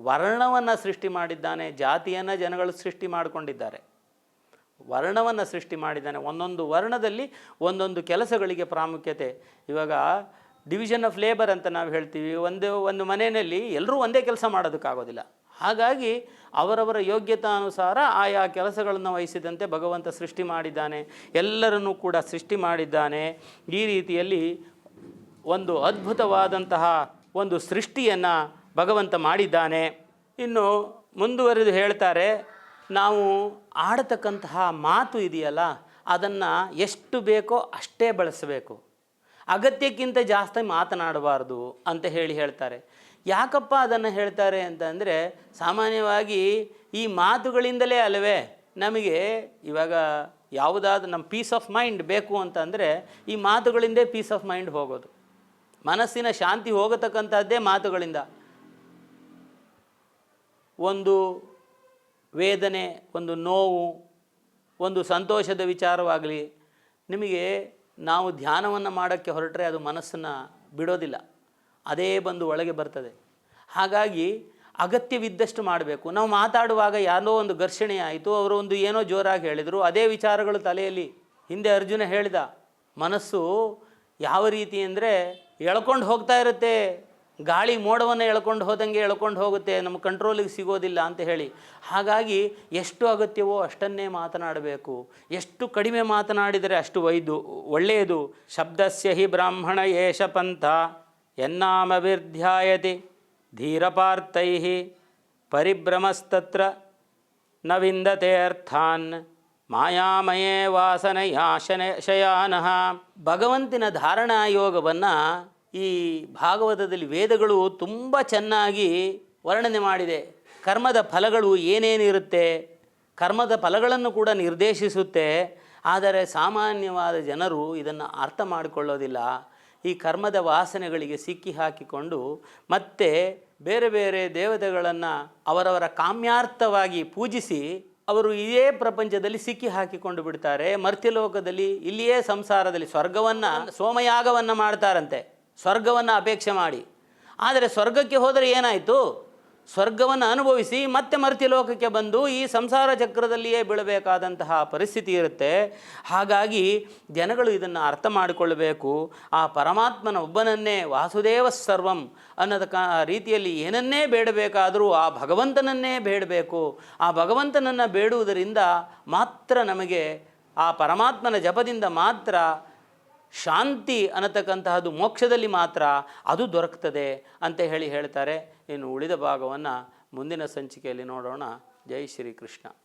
ವರ್ಣವನ್ನು ಸೃಷ್ಟಿ ಮಾಡಿದ್ದಾನೆ, ಜಾತಿಯನ್ನು ಜನಗಳು ಸೃಷ್ಟಿ ಮಾಡಿಕೊಂಡಿದ್ದಾರೆ. ವರ್ಣವನ್ನು ಸೃಷ್ಟಿ ಮಾಡಿದ್ದಾನೆ. ಒಂದೊಂದು ವರ್ಣದಲ್ಲಿ ಒಂದೊಂದು ಕೆಲಸಗಳಿಗೆ ಪ್ರಾಮುಖ್ಯತೆ. ಇವಾಗ ಡಿವಿಷನ್ ಆಫ್ ಲೇಬರ್ ಅಂತ ನಾವು ಹೇಳ್ತೀವಿ. ಒಂದು ಒಂದು ಮನೆಯಲ್ಲಿ ಎಲ್ಲರೂ ಒಂದೇ ಕೆಲಸ ಮಾಡೋದಕ್ಕಾಗೋದಿಲ್ಲ. ಹಾಗಾಗಿ ಅವರವರ ಯೋಗ್ಯತಾನುಸಾರ ಆಯಾ ಕೆಲಸಗಳನ್ನು ವಹಿಸಿದಂತೆ ಭಗವಂತ ಸೃಷ್ಟಿ ಮಾಡಿದ್ದಾನೆ. ಎಲ್ಲರನ್ನೂ ಕೂಡ ಸೃಷ್ಟಿ ಮಾಡಿದ್ದಾನೆ. ಈ ರೀತಿಯಲ್ಲಿ ಒಂದು ಅದ್ಭುತವಾದಂತಹ ಒಂದು ಸೃಷ್ಟಿಯನ್ನು ಭಗವಂತ ಮಾಡಿದ್ದಾನೆ. ಇನ್ನು ಮುಂದುವರೆದು ಹೇಳ್ತಾರೆ, ನಾವು ಆಡತಕ್ಕಂತಹ ಮಾತು ಇದೆಯಲ್ಲ, ಅದನ್ನು ಎಷ್ಟು ಬೇಕೋ ಅಷ್ಟೇ ಬಳಸಬೇಕು. ಅಗತ್ಯಕ್ಕಿಂತ ಜಾಸ್ತಿ ಮಾತನಾಡಬಾರ್ದು ಅಂತ ಹೇಳಿ ಹೇಳ್ತಾರೆ. ಯಾಕಪ್ಪ ಅದನ್ನು ಹೇಳ್ತಾರೆ ಅಂತಂದರೆ, ಸಾಮಾನ್ಯವಾಗಿ ಈ ಮಾತುಗಳಿಂದಲೇ ಅಲ್ಲವೇ ನಮಗೆ ಇವಾಗ ಯಾವುದಾದ್ರು ನಮ್ಮ ಪೀಸ್ ಆಫ್ ಮೈಂಡ್ ಬೇಕು ಅಂತಂದರೆ ಈ ಮಾತುಗಳಿಂದೇ ಪೀಸ್ ಆಫ್ ಮೈಂಡ್ ಹೋಗೋದು. ಮನಸ್ಸಿನ ಶಾಂತಿ ಹೋಗತಕ್ಕಂಥದ್ದೇ ಮಾತುಗಳಿಂದ. ಒಂದು ವೇದನೆ, ಒಂದು ನೋವು, ಒಂದು ಸಂತೋಷದ ವಿಚಾರವಾಗಲಿ, ನಿಮಗೆ ನಾವು ಧ್ಯಾನವನ್ನು ಮಾಡೋಕ್ಕೆ ಹೊರಟ್ರೆ ಅದು ಮನಸ್ಸನ್ನು ಬಿಡೋದಿಲ್ಲ. ಅದೇ ಬಂದು ಒಳಗೆ ಬರ್ತದೆ. ಹಾಗಾಗಿ ಅಗತ್ಯವಿದ್ದಷ್ಟು ಮಾಡಬೇಕು. ನಾವು ಮಾತಾಡುವಾಗ ಯಾರೋ ಒಂದು ಘರ್ಷಣೆ ಆಯಿತು, ಅವರು ಒಂದು ಏನೋ ಜೋರಾಗಿ ಹೇಳಿದರು, ಅದೇ ವಿಚಾರಗಳು ತಲೆಯಲ್ಲಿ ಹಿಂದೆ ಅರ್ಜುನ ಹೇಳಿದ. ಮನಸ್ಸು ಯಾವ ರೀತಿ ಅಂದರೆ ಎಳ್ಕೊಂಡು ಹೋಗ್ತಾ ಇರುತ್ತೆ. ಗಾಳಿ ಮೋಡವನ್ನು ಎಳ್ಕೊಂಡು ಹೋದಂಗೆ ಎಳ್ಕೊಂಡು ಹೋಗುತ್ತೆ, ನಮ್ಮ ಕಂಟ್ರೋಲಿಗೆ ಸಿಗೋದಿಲ್ಲ ಅಂತ ಹೇಳಿ. ಹಾಗಾಗಿ ಎಷ್ಟು ಅಗತ್ಯವೋ ಅಷ್ಟನ್ನೇ ಮಾತನಾಡಬೇಕು. ಎಷ್ಟು ಕಡಿಮೆ ಮಾತನಾಡಿದರೆ ಅಷ್ಟು ವೈದು, ಒಳ್ಳೆಯದು. ಶಬ್ದಸ್ಯ ಹಿ ಬ್ರಾಹ್ಮಣ ಏಷ ಪಂಥ ಎನ್ನಾಮಭಿರ್ಧ್ಯಾಯತಿ ಧೀರಪಾರ್ಥೈ ಪರಿಭ್ರಮಸ್ತತ್ರ ನವಿಂದತೆ ವಿಂದತೆ ಅರ್ಥಾನ್, ಮಾಯಾಮಯೇ ವಾಸನೆಯ ಶಯಾನಃ. ಭಗವಂತಿನ ಧಾರಣಾ ಯೋಗವನ್ನು ಈ ಭಾಗವತದಲ್ಲಿ ವೇದಗಳು ತುಂಬ ಚೆನ್ನಾಗಿ ವರ್ಣನೆ ಮಾಡಿದೆ. ಕರ್ಮದ ಫಲಗಳು ಏನೇನಿರುತ್ತೆ ಕರ್ಮದ ಫಲಗಳನ್ನು ಕೂಡ ನಿರ್ದೇಶಿಸುತ್ತೆ. ಆದರೆ ಸಾಮಾನ್ಯವಾದ ಜನರು ಇದನ್ನು ಅರ್ಥ ಮಾಡಿಕೊಳ್ಳೋದಿಲ್ಲ. ಈ ಕರ್ಮದ ವಾಸನೆಗಳಿಗೆ ಸಿಕ್ಕಿ ಹಾಕಿಕೊಂಡು ಮತ್ತೆ ಬೇರೆ ಬೇರೆ ದೇವತೆಗಳನ್ನು ಅವರವರ ಕಾಮ್ಯಾರ್ಥವಾಗಿ ಪೂಜಿಸಿ ಅವರು ಇದೇ ಪ್ರಪಂಚದಲ್ಲಿ ಸಿಕ್ಕಿ ಹಾಕಿಕೊಂಡು ಬಿಡ್ತಾರೆ. ಮರ್ತ್ಯಲೋಕದಲ್ಲಿ ಇಲ್ಲಿಯೇ ಸಂಸಾರದಲ್ಲಿ ಸ್ವರ್ಗವನ್ನು, ಸೋಮಯಾಗವನ್ನು ಮಾಡ್ತಾರಂತೆ. ಸ್ವರ್ಗವನ್ನು ಅಪೇಕ್ಷೆ ಮಾಡಿ. ಆದರೆ ಸ್ವರ್ಗಕ್ಕೆ ಹೋದರೆ ಏನಾಯಿತು? ಸ್ವರ್ಗವನ್ನು ಅನುಭವಿಸಿ ಮತ್ತೆ ಮರ್ತಿ ಲೋಕಕ್ಕೆ ಬಂದು ಈ ಸಂಸಾರ ಚಕ್ರದಲ್ಲಿಯೇ ಬೀಳಬೇಕಾದಂತಹ ಪರಿಸ್ಥಿತಿ ಇರುತ್ತೆ. ಹಾಗಾಗಿ ಜನಗಳು ಇದನ್ನು ಅರ್ಥ ಮಾಡಿಕೊಳ್ಳಬೇಕು. ಆ ಪರಮಾತ್ಮನ ಒಬ್ಬನನ್ನೇ ವಾಸುದೇವ ಸರ್ವಂ ಅನ್ನೋದ ರೀತಿಯಲ್ಲಿ ಏನನ್ನೇ ಬೇಡಬೇಕಾದರೂ ಆ ಭಗವಂತನನ್ನೇ ಬೇಡಬೇಕು. ಆ ಭಗವಂತನನ್ನು ಬೇಡುವುದರಿಂದ ಮಾತ್ರ ನಮಗೆ ಆ ಪರಮಾತ್ಮನ ಜಪದಿಂದ ಮಾತ್ರ ಶಾಂತಿ ಅನ್ನತಕ್ಕಂತಹದ್ದು ಮೋಕ್ಷದಲ್ಲಿ ಮಾತ್ರ ಅದು ದೊರಕ್ತದೆ ಅಂತ ಹೇಳಿ ಹೇಳ್ತಾರೆ. ಇನ್ನು ಉಳಿದ ಭಾಗವನ್ನು ಮುಂದಿನ ಸಂಚಿಕೆಯಲ್ಲಿ ನೋಡೋಣ. ಜೈ ಶ್ರೀಕೃಷ್ಣ.